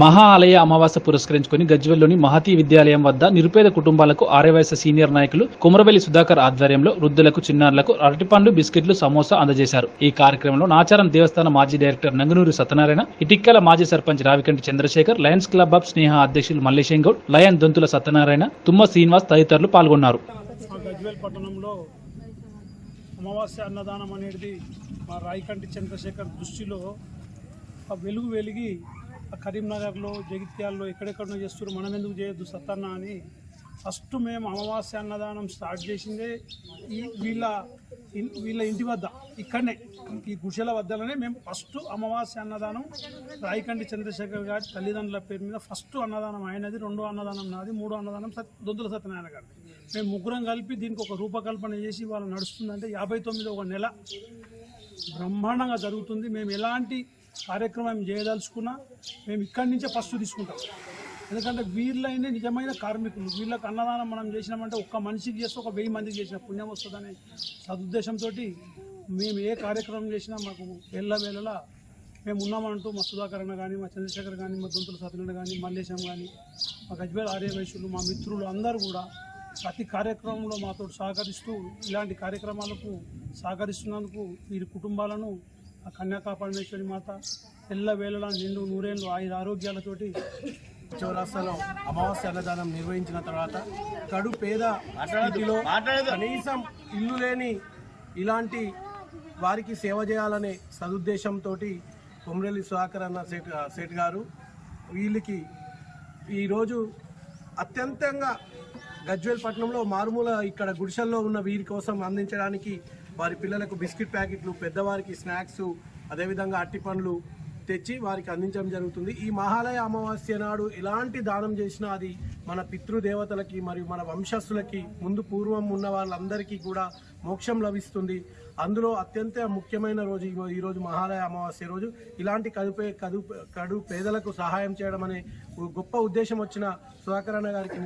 మహా ఆలయ అమావాస్య పురస్కరించుకుని గజ్వెల్లోని మహతి విద్యాలయం వద్ద నిరుపేద కుటుంబాలకు ఆర్యవయస సీనియర్ నాయకులు కుమరవెల్లి సుధాకర్ ఆధ్వర్యంలో వృద్ధులకు చిన్నారులకు అరటిపండ్లు బిస్కెట్లు సమోసా అందజేశారు. ఈ కార్యక్రమంలో నాచారం దేవస్థాన మాజీ డైరెక్టర్ నంగనూరు సత్యనారాయణ ఇటిక్కల మాజీ sarpanch Ravikanti Chandrashekhar lions club of Sneha అధ్యక్షులు మల్లేశం గౌడ్ లయన్ దొంతుల సత్యనారాయణ తుమ్మ శ్రీనివాస్ తదితరులు పాల్గొన్నారు. మా గజ్వేల్ పట్టణంలో అమావాస్య అన్నదానం అనేది మా రాయకంటి చంద్రశేఖర్ దృష్టిలో వెలుగు వెలిగి కరీంనగర్లో జగిత్యాల్లో ఎక్కడెక్కడో చేస్తున్నారు మనం ఎందుకు చేయొద్దు సత్తన్న అని ఫస్ట్ మేము అమావాస్య అన్నదానం స్టార్ట్ చేసిందే ఈ వీళ్ళ వీళ్ళ ఇంటి వద్ద ఇక్కడనే ఈ గుషల వద్దలోనే మేము ఫస్ట్ అమావాస్య అన్నదానం రాయకండి చంద్రశేఖర్ గారి తల్లిదండ్రుల పేరు మీద ఫస్ట్ అన్నదానం ఆయనది రెండో అన్నదానం నాది మూడో అన్నదానం సత్ దొద్దుల సత్యనారాయణ గారి మేము ముగ్గురం కలిపి దీనికి ఒక రూపకల్పన చేసి వాళ్ళు నడుస్తుందంటే యాభై తొమ్మిది ఒక నెల బ్రహ్మాండంగా జరుగుతుంది. మేము ఎలాంటి కార్యక్రమం చేయదలుచుకున్నా మేము ఇక్కడి నుంచే ఫస్ట్ తీసుకుంటాం. ఎందుకంటే వీళ్ళైన నిజమైన కార్మికులు వీళ్ళకి అన్నదానం మనం చేసినామంటే ఒక్క మనిషికి చేస్తే ఒక వెయ్యి మందికి చేసిన పుణ్యం వస్తుందనే సదుద్దేశంతో మేము ఏ కార్యక్రమం చేసినా మాకు వేళ్ళ వేళలా మేము ఉన్నామంటూ మా సుధాకర్ అన్న కానీ మా చంద్రశేఖర్ కానీ మా దొంతుల సత్యనారాయణ కానీ మల్లేశం కానీ మా గజ్వేల్ ఆర్యవైశ్యులు మా మిత్రులు అందరూ కూడా ప్రతి కార్యక్రమంలో మాతో సహకరిస్తూ ఇలాంటి కార్యక్రమాలకు సహకరిస్తున్నందుకు వీరి కుటుంబాలను ఆ కన్యాకాపరమేశ్వరి మాత ఎల్ల వేళలా నిండు నూరేళ్ళు ఆయుర ఆరోగ్యాలతోటి చౌరాస్తాలో అమావాస్య అన్నదానం నిర్వహించిన తర్వాత కడు పేద స్థితిలో కనీసం ఇల్లు లేని ఇలాంటి వారికి సేవ చేయాలనే సదుద్దేశంతో కొమరెల్లి సుధాకర్ అన్న సేట్ సేట్ గారు వీళ్ళకి ఈరోజు అత్యంతంగా గజ్వేల్ పట్టణంలో మారుమూల ఇక్కడ గుడిసెల్లో ఉన్న వీరి కోసం అందించడానికి వారి పిల్లలకు బిస్కెట్ ప్యాకెట్లు పెద్దవారికి స్నాక్స్ అదేవిధంగా అట్టి పండ్లు తెచ్చి వారికి అందించడం జరుగుతుంది. ఈ మహాలయ అమావాస్య నాడు ఎలాంటి దానం చేసినా అది మన పితృదేవతలకి మరియు మన వంశస్థులకి ముందు పూర్వం ఉన్న వాళ్ళందరికీ కూడా మోక్షం లభిస్తుంది. అందులో అత్యంత ముఖ్యమైన రోజు ఈరోజు మహాలయ అమావాస్య రోజు. ఇలాంటి కదుపే కదు కడు పేదలకు సహాయం చేయడం అనే గొప్ప ఉద్దేశం వచ్చిన సుధాకరణ గారికి